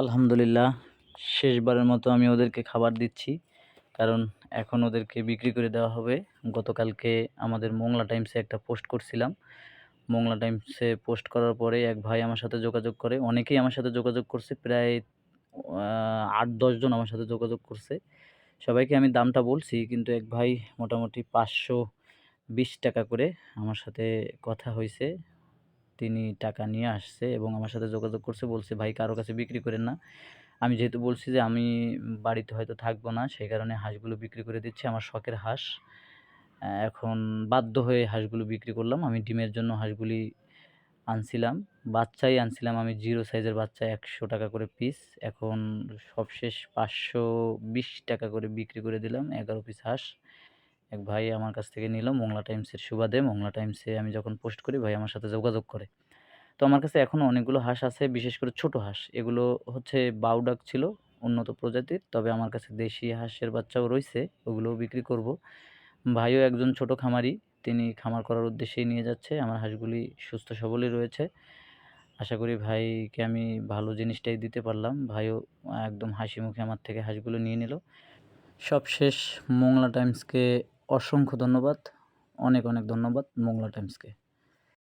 আলহামদুলিল্লাহ, শেষবারের মতো আমি ওদেরকে খাবার দিচ্ছি। কারণ এখন ওদেরকে বিক্রি করে দেওয়া হবে। গতকালকে আমাদের মোংলা টাইমসে একটা পোস্ট করছিলাম। মোংলা টাইমসে পোস্ট করার পরে এক ভাই আমার সাথে যোগাযোগ করে। অনেকেই আমার সাথে যোগাযোগ করছে, প্রায় আট দশজন আমার সাথে যোগাযোগ করছে। সবাইকে আমি দামটা বলছি, কিন্তু এক ভাই মোটামুটি পাঁচশো বিশ টাকা করে আমার সাথে কথা হয়েছে। তিনি টাকা নিয়ে আসছে এবং আমার সাথে যোগাযোগ করছে, বলছে, ভাই, কারও কাছে বিক্রি করেন না। আমি যেহেতু বলছি যে, আমি বাড়িতে হয়তো থাকব না, সেই কারণে হাঁসগুলো বিক্রি করে দিচ্ছি, আমার শখের হাঁস। এখন বাধ্য হয়ে হাঁসগুলো বিক্রি করলাম, আমি ডিমের জন্য হাঁসগুলি আনছিলাম, বাচ্চাই আনছিলাম আমি জিরো সাইজের বাচ্চা, একশো টাকা করে পিস। এখন সবশেষ পাঁচশো বিশ টাকা করে বিক্রি করে দিলাম, এগারো পিস হাঁস। এক ভাই আমার কাছ থেকে নিল, মোংলা টাইমসের সুবাদে। মোংলা টাইমসে আমি যখন পোস্ট করি, ভাই আমার সাথে যোগাযোগ করে। তো আমার কাছে এখনও অনেকগুলো হাঁস আছে, বিশেষ করে ছোট হাঁস। এগুলো হচ্ছে বাউডাক ছিল, উন্নত প্রজাতির। তবে আমার কাছে দেশি হাঁসের বাচ্চাও রয়েছে, ওগুলোও বিক্রি করব। ভাইও একজন ছোট খামারি, তিনি খামার করার উদ্দেশ্যেই নিয়ে যাচ্ছে। আমার হাঁসগুলি সুস্থ সবলই রয়েছে। আশা করি ভাইকে আমি ভালো জিনিসটাই দিতে পারলাম। ভাইও একদম হাসি মুখে আমার থেকে হাঁসগুলো নিয়ে নিল। সবশেষ মোংলা টাইমসকে অসংখ্য ধন্যবাদ। অনেক অনেক ধন্যবাদ মোংলা টাইমসকে।